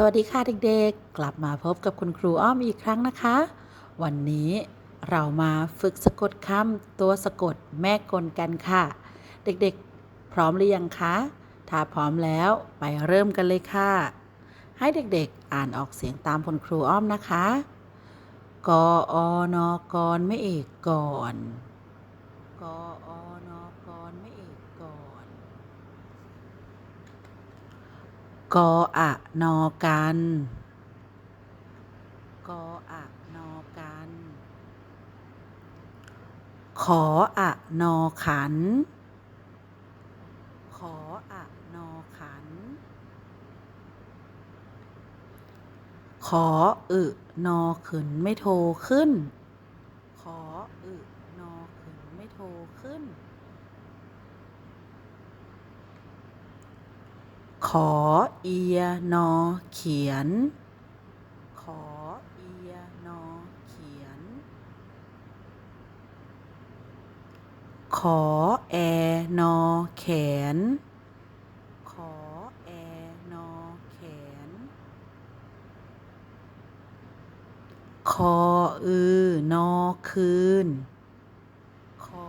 สวัสดีค่ะเด็กๆ กลับมาพบกับคุณครูอ้อมอีกครั้งนะคะ วันนี้เรามาฝึกสะกดคำตัวสะกดแม่กลกันค่ะ เด็กๆ พร้อมหรือยังคะ ถ้าพร้อมแล้วไปเริ่มกันเลยค่ะ ให้เด็กๆอ่านออกเสียงตามคุณครูอ้อมนะคะ กออนกรไม่เอกก่อน กออนกรไม่เอกก่อน กออะนอกัน กออะนอกัน ขออะนอขัน ขออะนอขัน ขออึนอขึ้นไม่โทขึ้น ขออึนอขึ้นไม่โทขึ้น ขอเอียนอเขียน ขอเอียนอเขียน ขอแอนอแขน ขอแอนอแขน คออือนอคืน คอ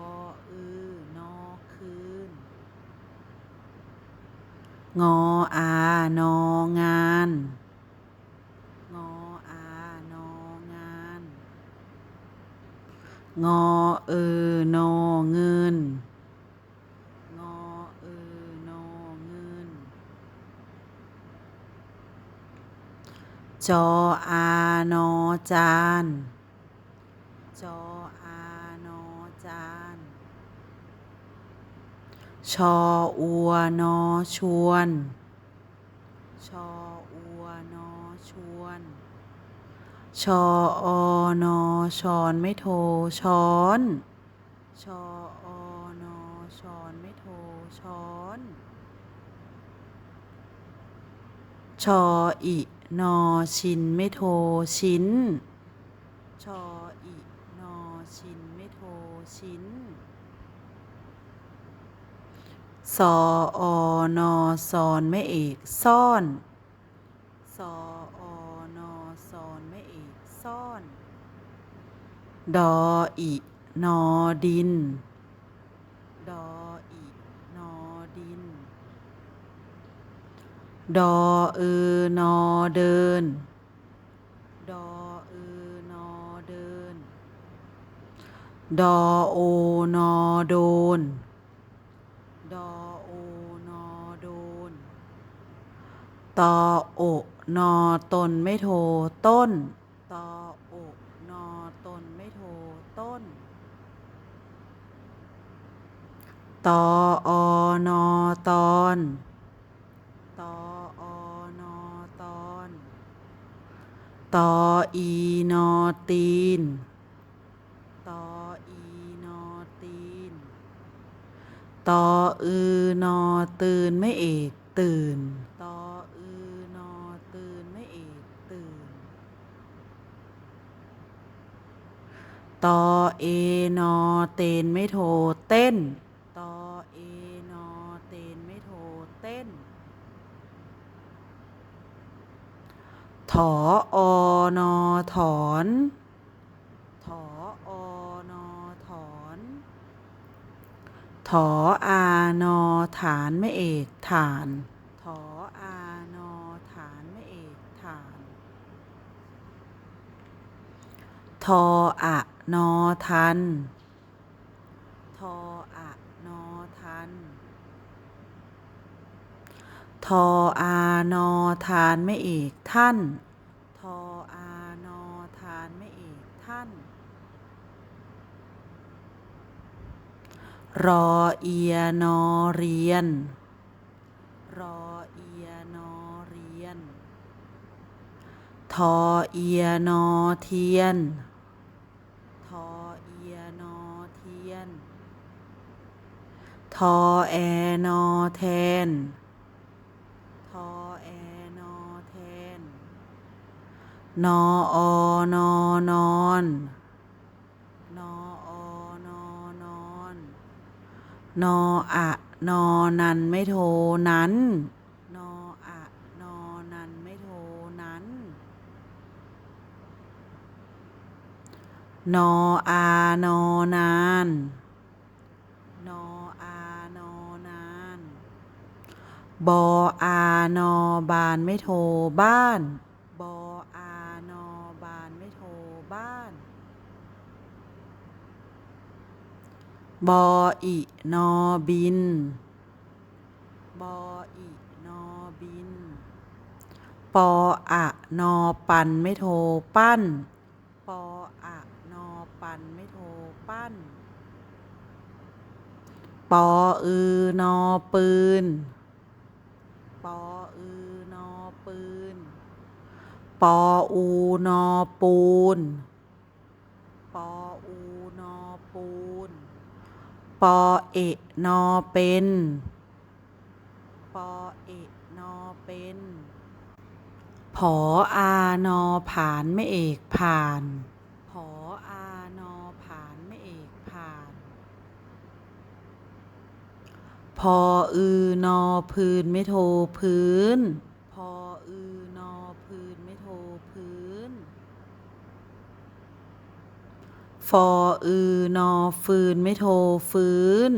อือนอคืน งออานองาน งออานองาน งอเออนอเงิน งอเออนอเงิน จออานอจานจออานอจาน ชออัวนอชวน ชออัวนอชวน ชออนอชอนไม่โทรช้อน ชออนอชอนไม่โทรช้อน ชออินอชินไม่โทรชิ้น ชออินอชินไม่โทรชิ้น สออนอซอนไม่เอกซ่อนสออนอซอนไม่เอกซ่อน ดออินอดิน ดออินอดิน ดอเออนอเดิน ดอเออนอเดิน ดอโอนอโดน ดอโอนอโดน ตอโอนอตนไม่โทรต้น ตอโอนอตนไม่โทรต้น ตออนอตอน ตออนอตอน ตออีนอตีน ตออีนอตีน ตออือนอตื่นไม่เอกตื่น ตออือนอตื่นไม่เอกตื่น ตอเอนอเตนไม่โทรเต้น ตอเอนอเตนไม่โทรเต้น ถออนอถอน ถออนอถอน ถออานอฐานไม่เอกฐาน ถออานอฐานไม่เอกฐาน ทออะ นอทัน ทออะนอทัน ทออานอทานไม่เอกท่าน ทออานอทานไม่เอกท่าน รอเอียนอเรียน รอเอียนอเรียน ทอเอียนอเทียน ทอแอนอแทน ทอแอนอแทน นออนอนอนนออนอนอนนออะนอนันไม่โทนั้น นออะนอนันไม่โทนั้น นออานอนานน บออานอบานไม่โทรบ้าน บออานอบานไม่โทรบ้าน บออินอบิน บออินอบิน ปออะนอปันไม่โทรปั้น ปออะนอปันไม่โทรปั้น ปออือนอปืน ออือนอปืน ปออูนอปูน ปออูนอปูน ปอเอะนอเป็น ปอเอะนอเป็นผออานอผานไม่เอกผ่าน ผออานอผานไม่เอกผ่าน พออือนอพื้นไม่โทรพื้น พออือนอพื้นไม่โทรพื้น ฟออือนอฟืนไม่โทรฟื้น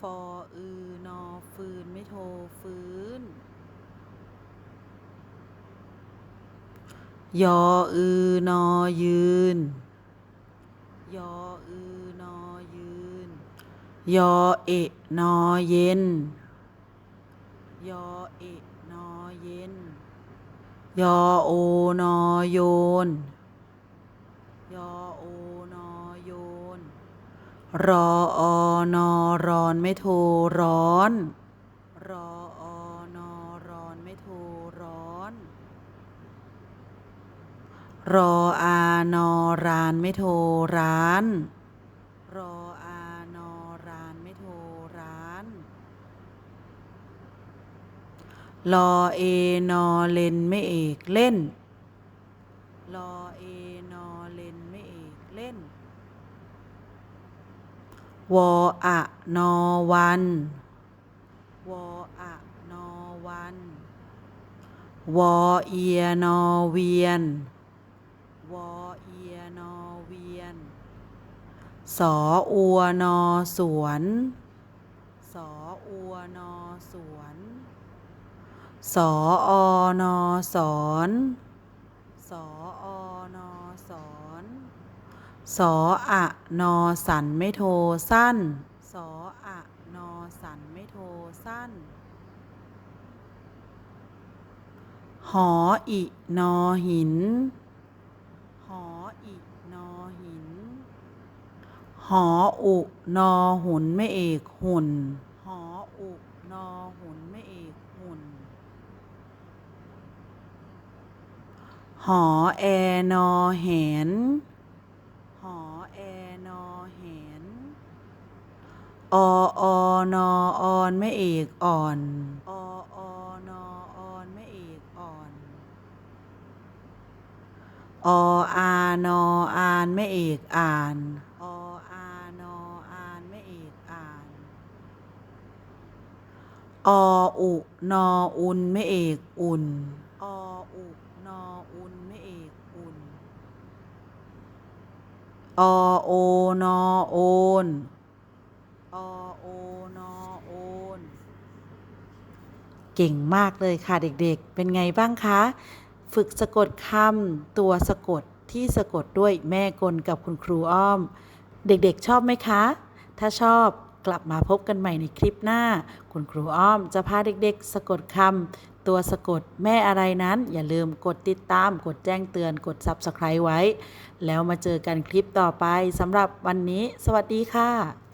ฟออือนอฟืนไม่โทรฟื้น ยออือนอยืน ยอเอะนอเย็น ยอเอะนอเย็น ยอโอนอโยน ยอโอนอโยน รออนอรอนไม่โทรร้อน รออนอรอนไม่โทรร้อน รออานอรานไม่โทรร้าน รออานอรานไม่โทรร้าน รอเอนอเลนไม่เอกเล่นรอเอนอเลนไม่เอกเล่น วออะนอวัน วออะนอวัน วอเอียนอเวียน วอเอียนอเวียน สออัวนอสวน สออัวนอสวน สออนอสอนสออนอสอนสออะนอสันไม่โทสั้นสออะนอสันไม่โทสั้น หออินอหิน หออินอหิน หออุนอหุนไม่เอกหุ่น หออุนอหุนไม่เอกหุ่น หอแอนอแหนหอแอนอแหนอออนอออนไม่เอกอ่อน อออนอออนไม่เอกอ่อน ออานออานไม่เอกอ่าน ออานออานไม่เอกอ่าน ออุนออุนไม่เอกอุ่น ออุนออุนไม่เอกอุ่น อโอนอโอนอโอนอโอนเก่งมากเลยค่ะเด็กๆ เป็นไงบ้างคะ ฝึกสะกดคำตัวสะกดที่สะกดด้วยแม่กลกับคุณครูอ้อม เด็กๆชอบไหมคะ ถ้าชอบกลับมาพบกันใหม่ในคลิปหน้า คุณครูอ้อมจะพาเด็กๆ สะกดคำ ตัวสะกดแม่อะไรนั้น อย่าลืมกดติดตาม กดแจ้งเตือน กด Subscribe ไว้ แล้วมาเจอกันคลิปต่อไปสำหรับวันนี้ สวัสดีค่ะ